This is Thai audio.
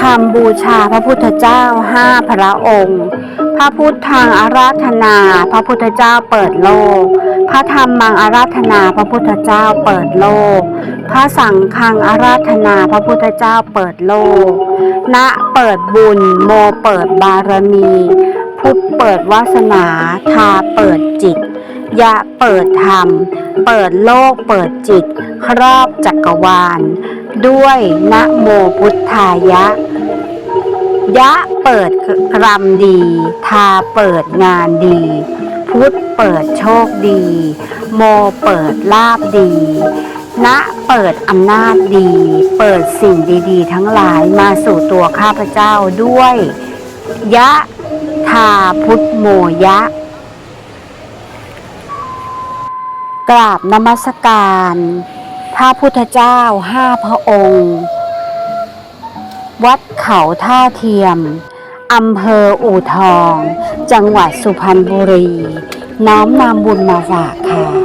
คำบูชาพระพุทธเจ้าห้าพระองค์ พระพุทธังอาราธนา พระพุทธเจ้าเปิดโลก พระธรรมังอาราธนาพระพุทธเจ้าเปิดโลก พระสังฆังอาราธนาพระพุทธเจ้าเปิดโลก ณเปิดบุญ โมเปิดบารมี พุทธเปิดวาสนา ทาเปิดจิต ยะเปิดธรรม เปิดโลกเปิดจิต ครอบจักรวาล ด้วยนะโมพุทธายะ ยะเปิดกรรมดี ทาเปิดงานดี พุทธเปิดโชคดี โมเปิดลาบดีนะเปิดอำนาจดี เปิดสิ่งดีๆ ทั้งหลายมาสู่ตัวข้าพเจ้าด้วย ยะทาพุทธโมยะ กราบนมัสการ ระพุทธเจ้าห้าพระองค์ วัดเขาท่าเทียม อำเภออู่ทอง จังหวัดสุพรรณบุรี น้อมนำบุญมาฝากค่ะ